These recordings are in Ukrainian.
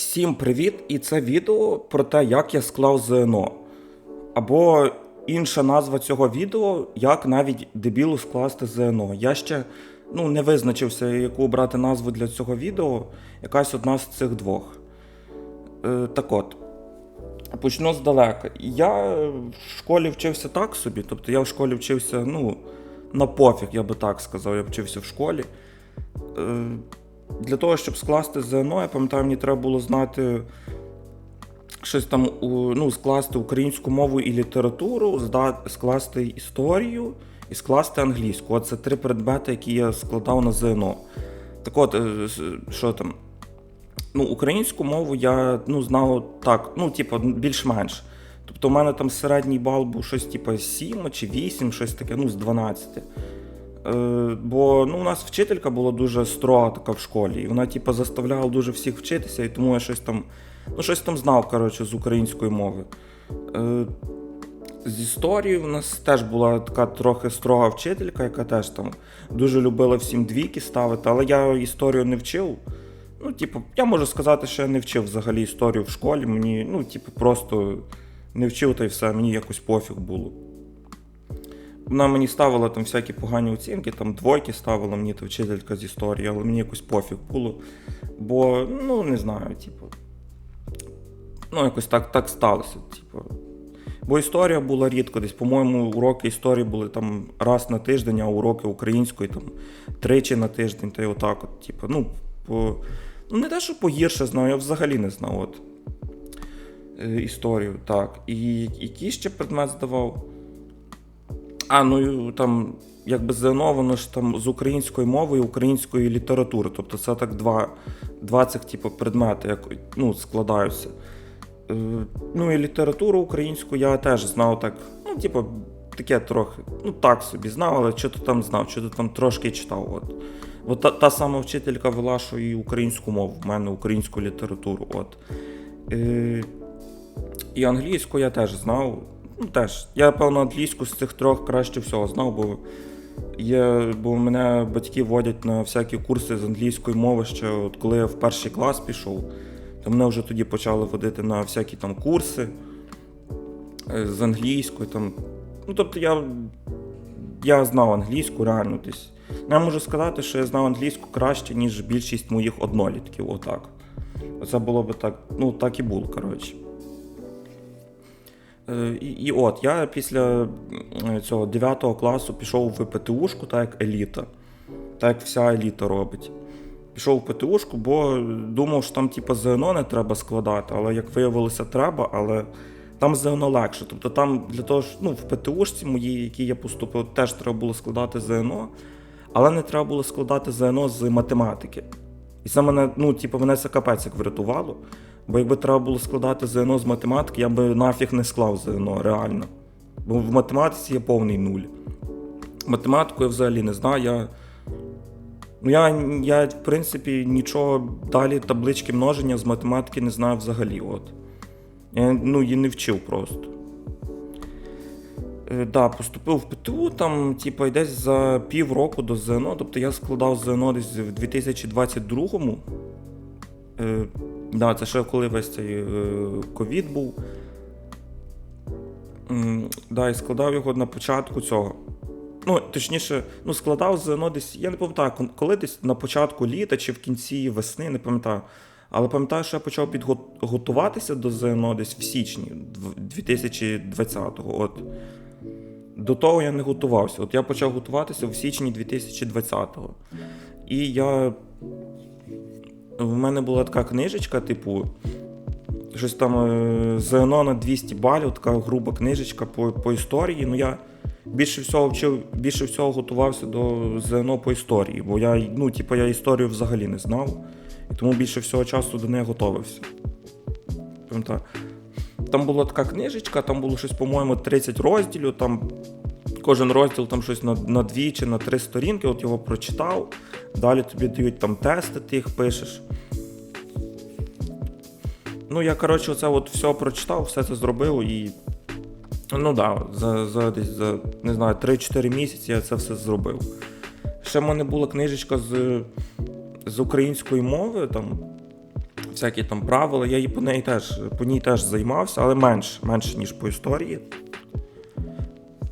Всім привіт! І це відео про те, як я склав ЗНО. Або інша назва цього відео, як навіть дебілу скласти ЗНО. Я ще ну, не визначився, яку обрати назву для цього відео, якась одна з цих двох. Е, так от, почну здалека. Я в школі вчився так собі, тобто я в школі вчився, ну, на пофіг, я би так сказав, я вчився в школі. Е, для того, щоб скласти ЗНО, я пам'ятаю, мені треба було знати щось там, ну, скласти українську мову і літературу, скласти історію і скласти англійську. Оце три предмети, які я складав на ЗНО. Так от, е, що там? Ну, українську мову я ну, знав так, ну, типу, більш-менш. Тобто, у мене там середній бал був щось, типу, 7 чи 8, щось таке, ну, з 12. Е, бо ну, у нас вчителька була дуже строга така в школі, і вона, типу, заставляла дуже всіх вчитися, і тому я щось там, ну, щось там знав, коротше, з української мови. Е, з історії в нас теж була така трохи строга вчителька, яка теж там дуже любила всім двійки ставити, але я історію не вчив. Ну, типу, я можу сказати, що я не вчив взагалі історію в школі. Мені, ну, типу, просто не вчив та й все, мені якось пофіг було. Вона мені ставила там всякі погані оцінки, там двойки ставила мені та вчителька з історії, але мені якось пофіг було. Бо, ну, не знаю, типу. Ну, якось так, так сталося. Типу. Бо історія була рідко, десь, по-моєму, уроки історії були там раз на тиждень, а уроки української там тричі на тиждень, та й отак. От, типу, ну, по... ну, не те, що погірше знав, я взагалі не знав. От. Е, Історію, так. І який ще предмет здавав? А, ну там, якби ЗНО, воно ж там з української мови і української літератури. Тобто це так два, два цих типу, предмети, як ну, складаються. Е, ну і літературу українську я теж знав так, ну, типу, таке трохи, ну так собі знав, але що то там знав, що то там трошки читав. От. Бо та, та сама вчителька вела, що і українську мову, в мене українську літературу. От. Е, і англійську я теж знав. Ну, теж. Я, певно, англійську з цих трьох краще всього знав, бо є, бо мене батьки водять на всякі курси з англійської мови ще от коли я в перший клас пішов, то мене вже тоді почали водити на всякі там курси е, з англійської. Там. Ну, тобто я, я знав англійську реально десь. Я можу сказати, що я знав англійську краще, ніж більшість моїх однолітків. Отак. Це було би так, ну так і було, коротше. Е, І, і от я після е, цього 9 класу пішов в ПТУшку, так як еліта, так як вся еліта робить. Пішов в ПТУшку, бо думав, що там типу, ЗНО не треба складати, але як виявилося, треба, але там ЗНО легше. Тобто там для того, що ну, в ПТУшці моїй, якій я поступив, теж треба було складати ЗНО, але не треба було складати ЗНО з математики. І це мене, ну, типу, мене це капець як врятувало. Бо якби треба було складати ЗНО з математики, я би нафіг не склав ЗНО, реально. Бо в математиці є повний нуль. Математику я взагалі не знаю. Я, ну, я, я в принципі, нічого далі таблички множення з математики не знаю взагалі. От. Я ну, її не вчив просто. Е, да, поступив в ПТУ, там, типу, десь за півроку до ЗНО. Тобто я складав ЗНО десь в 2022-му. Е, да, це ще коли весь цей е, ковід був. Да, і складав його на початку цього. Ну, точніше, ну, складав ЗНО десь, я не пам'ятаю, коли десь на початку літа чи в кінці весни, не пам'ятаю. Але пам'ятаю, що я почав підготуватися до ЗНО десь в січні 2020-го. От. До того я не готувався. От я почав готуватися в січні 2020-го. І я. В мене була така книжечка, типу, щось там е, ЗНО на 200 балів, така груба книжечка по, по історії. Ну я більше всього вчив, більше всього готувався до ЗНО по історії, бо я, ну, типу, я історію взагалі не знав. І тому більше всього часу до неї готувався. Там була така книжечка, там було щось, по-моєму, 30 розділів, там кожен розділ там щось на, на дві чи на три сторінки, от його прочитав. Далі тобі дають там тести, ти їх пишеш. Ну, я, коротше, оце от все прочитав, все це зробив і. Ну да, за, за десь за не знаю, 3-4 місяці я це все зробив. Ще в мене була книжечка з, з української мови, там всякі там правила. Я її по неї теж по ній теж займався, але менше, менше ніж по історії.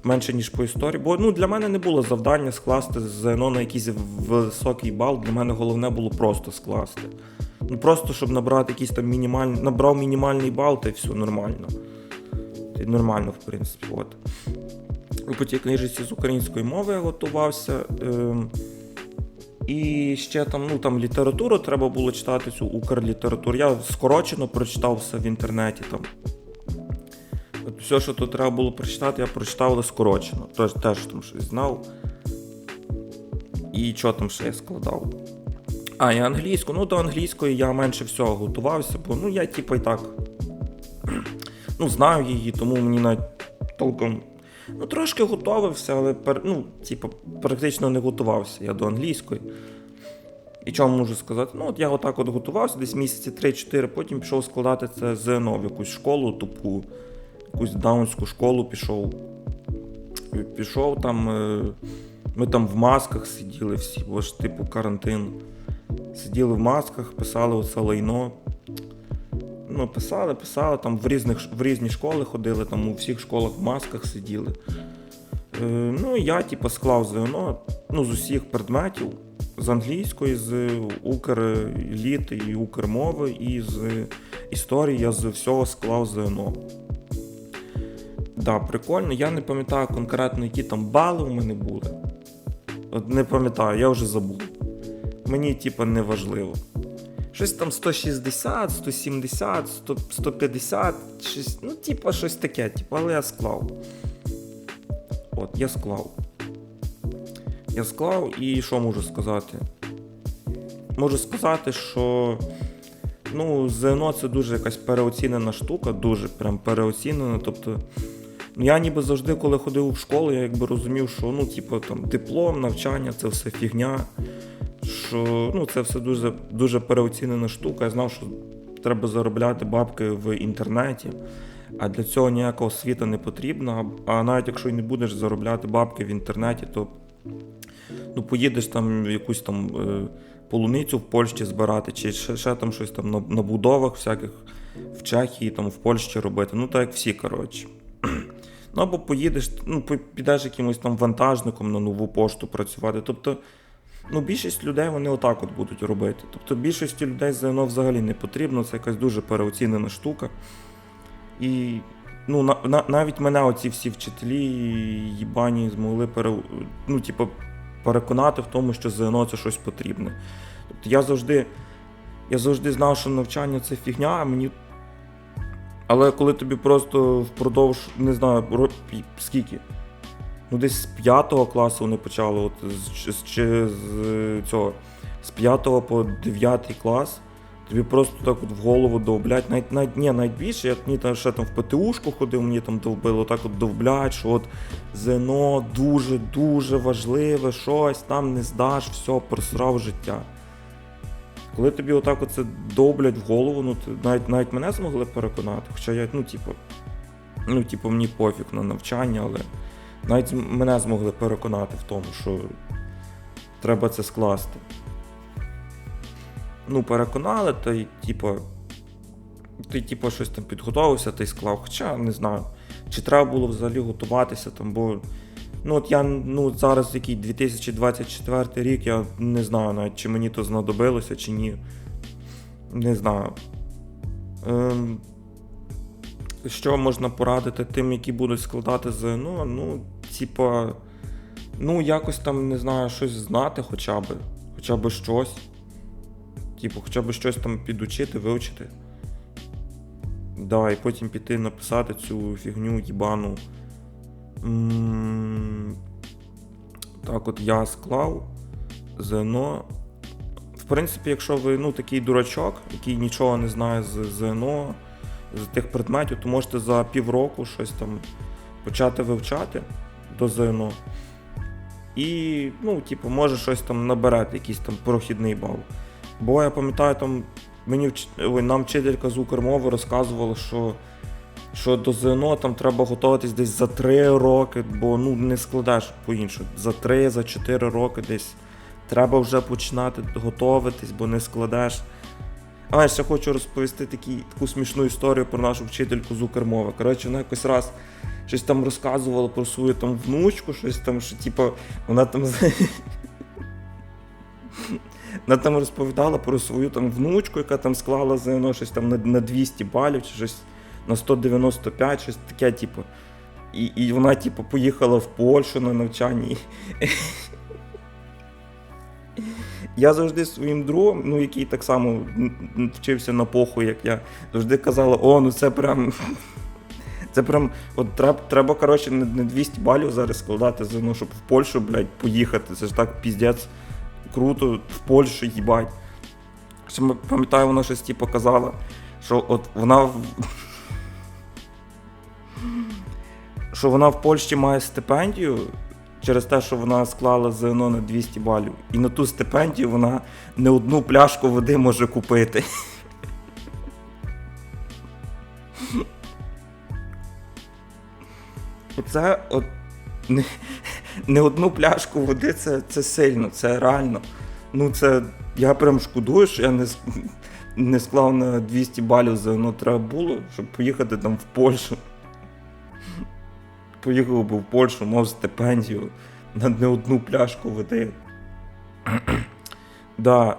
Менше, ніж по історії. Бо ну, для мене не було завдання скласти ЗНО на якийсь високий бал. Для мене головне було просто скласти. Ну просто щоб набрати якийсь там мінімальний, набрав мінімальний бал, та й все нормально. Та й нормально, в принципі. От. І по тій книжці з української мови я готувався. Ем, і ще там, ну там літературу треба було читати цю укрлітературу. Я скорочено прочитав все в інтернеті там. От все, що тут треба було прочитати, я прочитав, але скорочено. Тож теж там щось знав. І що там ще я складав? А, і англійську. Ну, до англійської я менше всього готувався, бо ну я типу і так ну, знаю її, тому мені навіть толком. Ну, трошки готувався, але ну, типу, практично не готувався я до англійської. І чому можу сказати? Ну, от я отак от готувався, десь місяці 3-4, потім пішов складати це ЗНО в якусь школу тупу, якусь даунську школу пішов. Пішов там. е, Ми там в масках сиділи всі, бо ж типу карантин. Сиділи в масках, писали оце лайно. Ну, писали, писали, там в різних в різні школи ходили, там у всіх школах в масках сиділи. Е, ну, я, типу, склав ЗНО ну, з усіх предметів, з англійської, з Укрліти і Укрмови, і з історії я з всього склав ЗНО. Да, прикольно. Я не пам'ятаю конкретно, які там бали у мене були. От не пам'ятаю, я вже забув. Мені, типа, не важливо. Щось там 160, 170, 100, 150, щось, ну, типа, щось таке, типу, але я склав. От, я склав. Я склав і що можу сказати? Можу сказати, що ну, ЗНО це дуже якась переоцінена штука, дуже прям переоцінена. Тобто, ну, я ніби завжди, коли ходив в школу, я якби розумів, що ну, типу, там, диплом, навчання це все фігня. Що ну, це все дуже дуже переоцінена штука. Я знав, що треба заробляти бабки в інтернеті, а для цього ніяка освіта не потрібна. А навіть якщо й не будеш заробляти бабки в інтернеті, то ну, поїдеш там в якусь там е, полуницю в Польщі збирати, чи ще, ще там щось там на, на будовах всяких в Чехії, там в Польщі робити. Ну, так як всі, коротше. Ну, або поїдеш, ну, підеш якимось там вантажником на нову пошту працювати. Тобто, ну, більшість людей вони отак от будуть робити. Тобто більшості людей ЗНО взагалі не потрібно, це якась дуже переоцінена штука. І ну, на, на, навіть мене оці всі вчителі їбані змогли пере, ну, типу, переконати в тому, що ЗНО це щось потрібне. Тобто я завжди, я завжди знав, що навчання це фігня, а мені. Але коли тобі просто впродовж, не знаю, скільки? Ну, десь з 5 класу вони почали, от з, з, чи з цього, з 5 по 9 клас. Тобі просто так от в голову довблять, навіть навіть ні, навіть більше, я мені там ще там в ПТУшку ходив, мені там довбило так от довблять, що от ЗНО дуже-дуже важливе, щось там не здаш, все, просрав життя. Коли тобі отак оце довблять в голову, ну ти навіть навіть мене змогли переконати, хоча я, ну, типу, ну, типу, мені пофіг на навчання, але навіть мене змогли переконати в тому, що треба це скласти. Ну, переконали, та й, типу, ти, типу, щось там підготувався, й склав. Хоча не знаю, чи треба було взагалі готуватися там, бо. Ну, от я ну, зараз який 2024 рік, я не знаю навіть, чи мені то знадобилося, чи ні. Не знаю. Ем, що можна порадити тим, які будуть складати ЗНО? Ну, типа, ну, якось там, не знаю, щось знати хоча б. Хоча б щось. Типу, хоча б щось там підучити, вивчити. Да, і потім піти написати цю фігню їбану. Так, от я склав ЗНО. В принципі, якщо ви ну, такий дурачок, який нічого не знає з ЗНО, з тих предметів, то можете за півроку щось там почати вивчати до ЗНО. І, ну, типу, може щось там наберете, якийсь там прохідний бал. Бо я пам'ятаю, там мені вч... нам вчителька з Укрмови розказувала, що, що до ЗНО там треба готуватись десь за 3 роки, бо ну не складеш по-іншому. За 3, за 4 роки десь треба вже починати готуватись, бо не складеш. А, я ще хочу розповісти такі, таку смішну історію про нашу вчительку з Укрмови. Коротше, вона якось раз щось там розказувала про свою там внучку, щось там, що типу, вона там. Вона там розповідала про свою там внучку, яка там склала ЗНО щось там на, на 200 балів, чи щось на 195, щось таке, типу. І, і вона, типу, поїхала в Польщу на навчання. Я завжди своїм другом, ну який так само вчився на похуй, як я, завжди казала, о, ну це прям. Це прям, от треба, треба коротше, не, не 200 балів зараз складати ЗНО, щоб в Польщу, блядь, поїхати. Це ж так піздець круто в Польщу їбать. М- пам'ятаю, вона щось типу казала, що от вона. Що вона в Польщі має стипендію через те, що вона склала ЗНО на 200 балів. І на ту стипендію вона не одну пляшку води може купити. Оце от не, не одну пляшку води це, це сильно, це реально. Ну це я прям шкодую, що я не, не склав на 200 балів ЗНО треба було, щоб поїхати там в Польщу. Поїхав би в Польщу, мав стипендію на не одну пляшку води. да,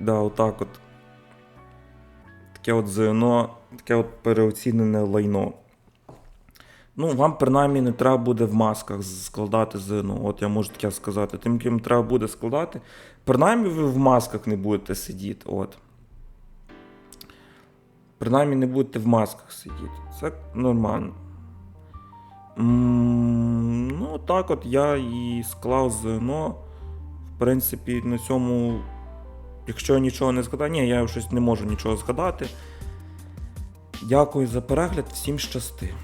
да, отак от. Таке от ЗНО, таке от переоцінене лайно. Ну, вам принаймні не треба буде в масках складати ЗНО. От я можу таке сказати. Тим, ким треба буде складати, принаймні ви в масках не будете сидіти. От. Принаймні не будете в масках сидіти. Це нормально. Ну, так от я і склав ЗНО. В принципі, на цьому, якщо я нічого не згадаю, ні, я щось не можу нічого згадати. Дякую за перегляд, всім щасти.